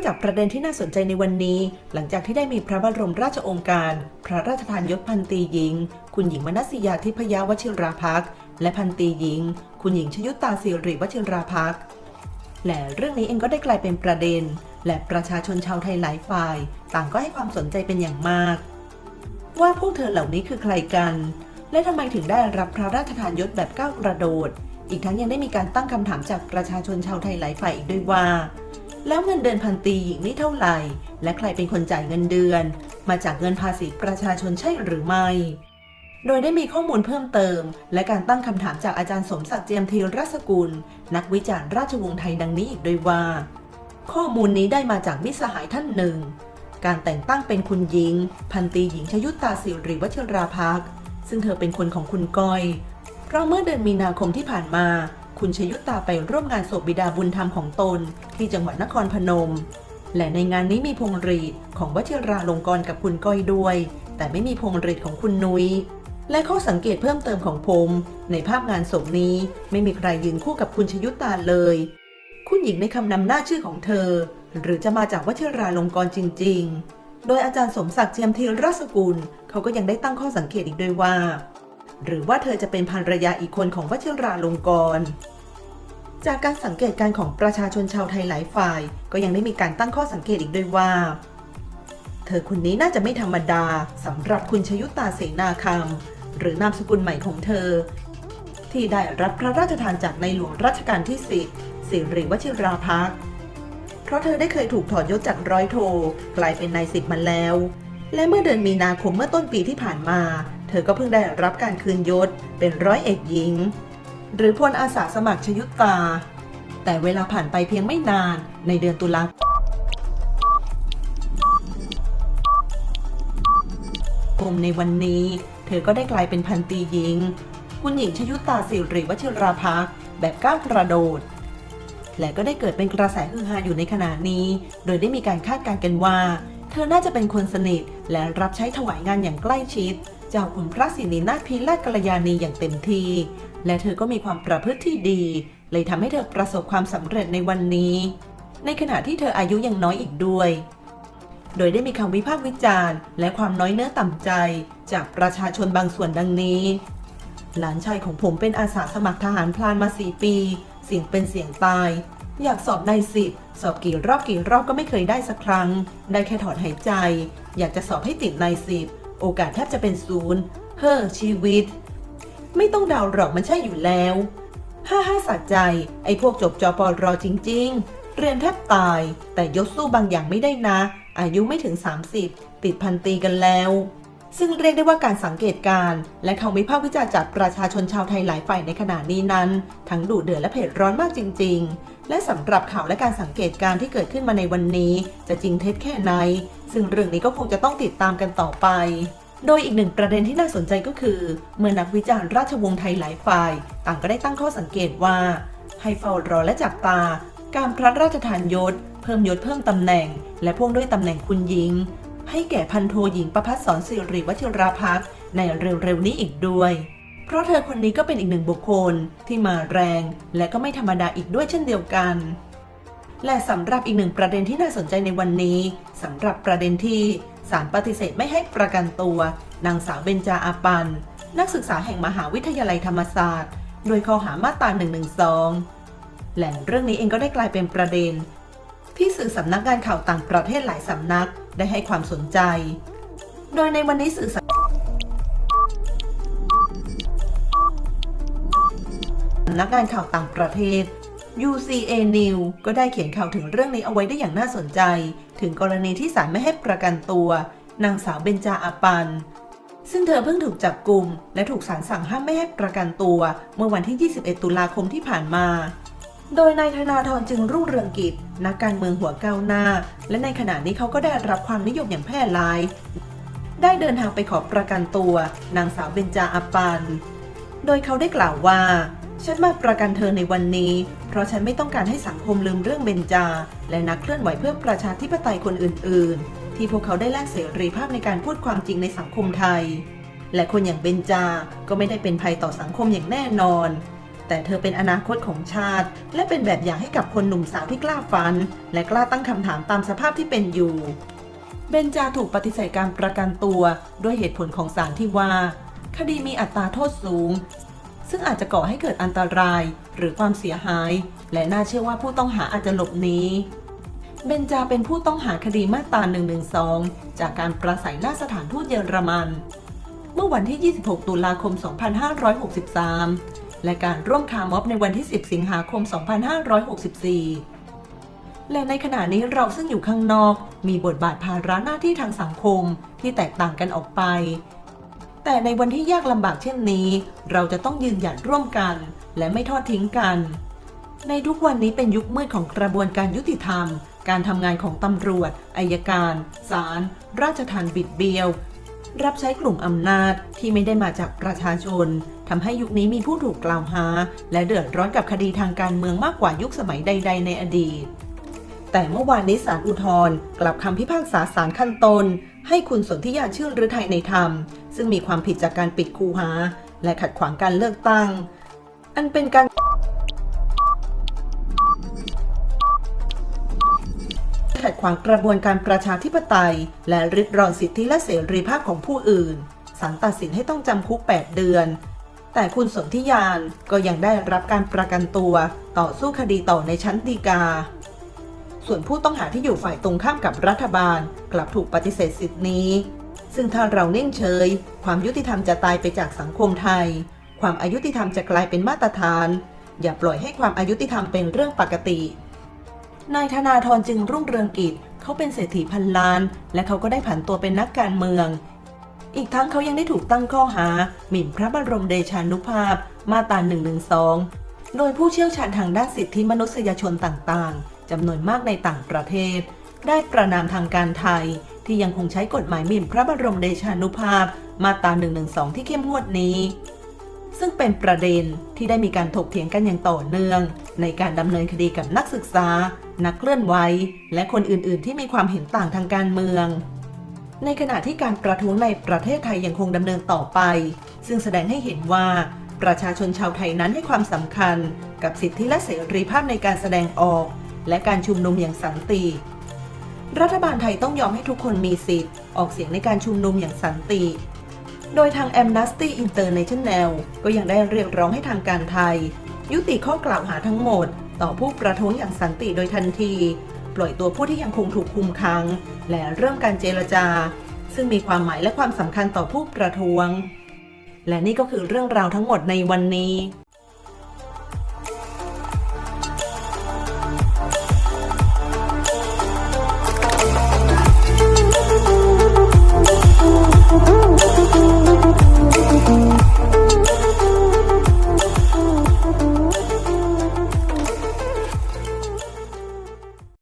มาจากประเด็นที่น่าสนใจในวันนี้ หลังจากที่ได้มีพระบรมราชองค์การ พระราชทานยศพันตีหญิง คุณหญิงมนัสยาทิพยาวชิราภักและพันตีหญิง คุณหญิงชยุตตาสิริวชิราภักและเรื่องนี้เองก็ได้กลายเป็นประเด็น และประชาชนชาวไทยหลายฝ่าย ต่างก็ให้ความสนใจเป็นอย่างมาก ว่าพวกเธอเหล่านี้คือใครกัน และทำไมถึงได้รับพระราชทานยศแบบก้าวกระโดด อีกทั้งยังได้มีการตั้งคำถามจากประชาชนชาวไทยหลายฝ่ายอีกด้วยว่า แล้วเงินเดือนพันตีหญิงนี่เท่าไหร่ และใครเป็นคนจ่ายเงินเดือน มาจากเงินภาษีประชาชนใช่หรือไม่ โดยได้มีข้อมูลเพิ่มเติม และการตั้งคำถามจากอาจารย์สมศักดิ์เจียมธีรสกุล นักวิจารณ์ราชวงศ์ไทยดังนี้อีกด้วยว่า ข้อมูลนี้ได้มาจากมิสหายท่านหนึ่ง การแต่งตั้งเป็นคุณหญิง พันตีหญิงชยุตตาสิริวัชราภักด์ซึ่งเธอเป็นคนของคุณก้อย เพราะเมื่อเดือนมีนาคมที่ผ่านมา คุณชยุตตาไปร่วมงานศพบิดาบุญธรรมของตน ที่จังหวัดนครพนม และในงานนี้มีพวงหรีดของวชิราลงกรกับคุณก้อยด้วย แต่ไม่มีพวงหรีดของคุณนุย้ยและข้อสังเกตเพิ่มเติมของผม ในภาพงานศพนี้ไม่มีใครยืนคู่กับคุณชยุตตาเลย คุณหญิงในคำนำหน้าชื่อของเธอ หรือจะมาจากวชิราลงกรจริง ๆ โดยอาจารย์สมศักดิ์เจียมธีรสกุล เขาก็ยังได้ตั้งข้อสังเกตอีกด้วยว่า หรือว่าเธอจะเป็นภรรยาอีกคนของวชิราลงกร จากการสังเกตการของประชาชนชาวไทยหลายฝ่าย ก็ยังได้มีการตั้งข้อสังเกตอีกด้วยว่า เธอคนนี้น่าจะไม่ธรรมดาสำหรับคุณชยุตตาเสนาคำหรือนามสกุลใหม่ของเธอ ที่ได้รับพระราชทานจากในหลวงรัชกาลที่สิบสิริวชิราภักดิ์เพราะเธอได้เคยถูกถอดยศจากร้อยโท กลายเป็นนายสิบมาแล้ว และเมื่อเดือนมีนาคมเมื่อต้นปีที่ผ่านมา เธอก็เพิ่งได้รับการคืนยศเป็นร้อยเอกหญิง หรือพลอาสาสมัครชยุตตาแต่เวลาผ่านไปเพียงไม่นานในเดือนตุลาคมในวันนี้ เธอก็ได้กลายเป็นพันตีหญิง คุณหญิงชยุตตาสิริวชิราภักแบบก้าวกระโดด และก็ได้เกิดเป็นกระแสฮือฮาอยู่ในขณะนี้ โดยได้มีการคาดการณ์กันว่า เธอน่าจะเป็นคนสนิท และรับใช้ถวายงานอย่างใกล้ชิด เจ้าคุณพระสินีนาถพิราชกัลยาณีอย่างเต็มที่ และเธอก็มีความประพฤติที่ดี เลยทำให้เธอประสบความสำเร็จในวันนี้ ในขณะที่เธออายุยังน้อยอีกด้วย โดยได้มีคำวิพากษ์วิจารณ์ และความน้อยเนื้อต่ำใจ จากประชาชนบางส่วนดังนี้ หลานชายของผมเป็นอาสาสมัครทหารพลานมาสี่ปี เสียงเป็นเสียงตาย อยากสอบในสิบสอบกี่รอบกี่รอบก็ไม่เคยได้สักครั้ง ได้แค่ถอนหายใจ อยากจะสอบให้ติดในสิบโอกาสแทบจะเป็นศูนย์เฮ้อชีวิต ไม่ต้องเดาหรอกมันใช่อยู่แล้ว ห้าห้าสะใจ ไอ้พวกจบจอปรอจริง ๆ เรียนแทบตาย แต่ยกสู้บางอย่างไม่ได้นะ อายุไม่ถึง 30 ติดพันตีกันแล้ว ซึ่งเรียกได้ว่าการสังเกตการและคำวิพากษ์วิจารณ์จากประชาชนชาวไทยหลายฝ่ายในขณะนี้นั้น ทั้งดุเดือดและเผ็ดร้อนมากจริง ๆ และสำหรับข่าวและการสังเกตการที่เกิดขึ้นมาในวันนี้ จะจริงเท็จแค่ไหน ซึ่งเรื่องนี้ก็คงจะต้องติดตามกันต่อไป โดยอีกหนึ่งประเด็นที่น่าสนใจก็คือ เมื่อนักวิจารณ์ราชวงศ์ไทยหลายฝ่าย ต่างก็ได้ตั้งข้อสังเกตว่า ให้เฝ้ารอและจับตา การพระราชทานยศ เพิ่มยศเพิ่มตำแหน่ง และพ่วงด้วยตำแหน่งคุณหญิง ให้แก่พันโทหญิงประพัฒสอนสิริวัชิราภักดในเร็วๆนี้อีกด้วย เพราะเธอคนนี้ก็เป็นอีกหนึ่งบุคคลที่มาแรง และก็ไม่ธรรมดาอีกด้วยเช่นเดียวกันและสำหรับอีกหนึ่งประเด็นที่น่าสนใจในวันนี้สำหรับประเด็นที่ ศาลปฏิเสธไม่ให้ประกันตัว นางสาวเบญจาอาปัน นักศึกษาแห่งมหาวิทยาลัยธรรมศาสตร์ โดยข้อหามาตรา 112 แหละเรื่องนี้เองก็ได้กลายเป็นประเด็น ที่สื่อสำนักงานข่าวต่างประเทศหลายสำนักได้ให้ความสนใจ โดยในวันนี้สื่อสำนักงานข่าวต่างประเทศ UCA News ก็ได้เขียนข่าวถึงเรื่องนี้เอาไว้ได้อย่างน่าสนใจ ถึงกรณีที่ศาลไม่ให้ประกันตัว นางสาวเบญจาอาปัน ซึ่งเธอเพิ่งถูกจับกลุ่ม และถูกศาลสั่งห้ามไม่ให้ประกันตัว เมื่อวันที่ 21 ตุลาคมที่ผ่านมา โดยนายธนาธรจึงรุ่งเรืองกิจ นักการเมืองหัวก้าวหน้า และในขณะนี้เขาก็ได้รับความนิยมอย่างแพร่หลาย ได้เดินทางไปขอประกันตัว นางสาวเบญจาอาปัน โดยเขาได้กล่าวว่า ฉันมาประกันเธอในวันนี้ เพราะฉันไม่ต้องการให้สังคมลืมเรื่องเบญจา และนักเคลื่อนไหวเพื่อประชาธิปไตยคนอื่น ๆ ที่พวกเขาได้แลกเสรีภาพในการพูดความจริงในสังคมไทย และคนอย่างเบญจา ก็ไม่ได้เป็นภัยต่อสังคมอย่างแน่นอน แต่เธอเป็นอนาคตของชาติ และเป็นแบบอย่างให้กับคนหนุ่มสาวที่กล้าฝัน และกล้าตั้งคำถามตามสภาพที่เป็นอยู่ เบนจาถูกปฏิเสธการประกันตัวด้วยเหตุผลของศาลที่ว่าคดีมีอัตราโทษสูง ซึ่งอาจจะก่อให้เกิดอันตรายหรือความเสียหาย และน่าเชื่อว่าผู้ต้องหาอาจจะหลบหนีเบนจาเป็นผู้ต้องหาคดีมาตรา 112 จากการประสัยหน้าสถานทูตเยอรมัน เมื่อวันที่ 26 ตุลาคม 2563 และการร่วมคาร์ม็อบในวันที่ 10 สิงหาคม 2564 และในขณะนี้เราซึ่งอยู่ข้างนอก มีบทบาทภาระหน้าที่ทางสังคมที่แตกต่างกันออกไป แต่ในวันที่ยากลำบากเช่นนี้ เราจะต้องยืนหยัดร่วมกัน และไม่ทอดทิ้งกัน ในทุกวันนี้เป็นยุคมืดของกระบวนการยุติธรรม การทำงานของตำรวจอายการศาลราชทัณฑ์บิดเบี้ยว รับใช้กลุ่มอำนาจที่ไม่ได้มาจากประชาชนทำให้ยุคนี้มีผู้ถูกกล่าวหา และเดือดร้อนกับคดีทางการเมืองมากกว่ายุคสมัยใด ๆ ในอดีต แต่เมื่อวานนี้ศาลอุทธรณ์กลับคำพิพากษาศาลขั้นต้น ให้คุณสนธิยาชื่นฤทัยในธรรม ซึ่งมีความผิดจากการปิดคูหา และขัดขวางการเลือกตั้ง อันเป็นการขัดขวางกระบวนการประชาธิปไตย และริดรอนสิทธิและเสรีภาพของผู้อื่นศาลตัดสินให้ต้องจำคุก 8 เดือน แต่คุณสนธิยานก็ยังได้รับการประกันตัว ต่อสู้คดีต่อในชั้นฎีกา ส่วนผู้ต้องหาที่อยู่ฝ่ายตรงข้ามกับรัฐบาล กลับถูกปฏิเสธสิทธินี้ ซึ่งถ้าเราเนิ่งเฉย ความยุติธรรมจะตายไปจากสังคมไทย ความอายุติธรรมจะกลายเป็นมาตรฐาน อย่าปล่อยให้ความอายุติธรรมเป็นเรื่องปกติ นายธนาธรจึงรุ่งเรืองกิจ เขาเป็นเศรษฐีพันล้าน และเขาก็ได้ผันตัวเป็นนักการเมือง อีกทั้งเขายังได้ถูกตั้งข้อหา หมิ่นพระบรมเดชานุภาพ มาตรา112 โดยผู้เชี่ยวชาญทางด้านสิทธิมนุษยชนต่างๆ จำนวนมากในต่างประเทศ ได้ประนามทางการไทย ที่ยังคงใช้กฎหมายหมิ่นพระบรมเดชานุภาพมาตรา 112 ที่เข้มงวดนี้ ซึ่งเป็นประเด็นที่ได้มีการถกเถียงกันอย่างต่อเนื่อง ในการดำเนินคดีกับนักศึกษา นักเคลื่อนไหวและคนอื่น ๆ ที่มีความเห็นต่างทางการเมือง ในขณะที่การประท้วงในประเทศไทยยังคงดำเนินต่อไป ซึ่งแสดงให้เห็นว่าประชาชนชาวไทยนั้นให้ความสำคัญกับสิทธิและเสรีภาพในการแสดงออก และการชุมนุมอย่างสันติ รัฐบาลไทยต้องยอมให้ทุกคนมีสิทธิ์ ออกเสียงในการชุมนุมอย่างสันติ โดยทาง Amnesty International ก็ยังได้เรียกร้องให้ทางการไทย ยุติข้อกล่าวหาทั้งหมด ต่อผู้ประท้วงอย่างสันติโดยทันที ปล่อยตัวผู้ที่ยังคงถูกคุมขัง และเริ่มการเจรจา ซึ่งมีความหมายและความสำคัญต่อผู้ประท้วง และนี่ก็คือเรื่องราวทั้งหมดในวันนี้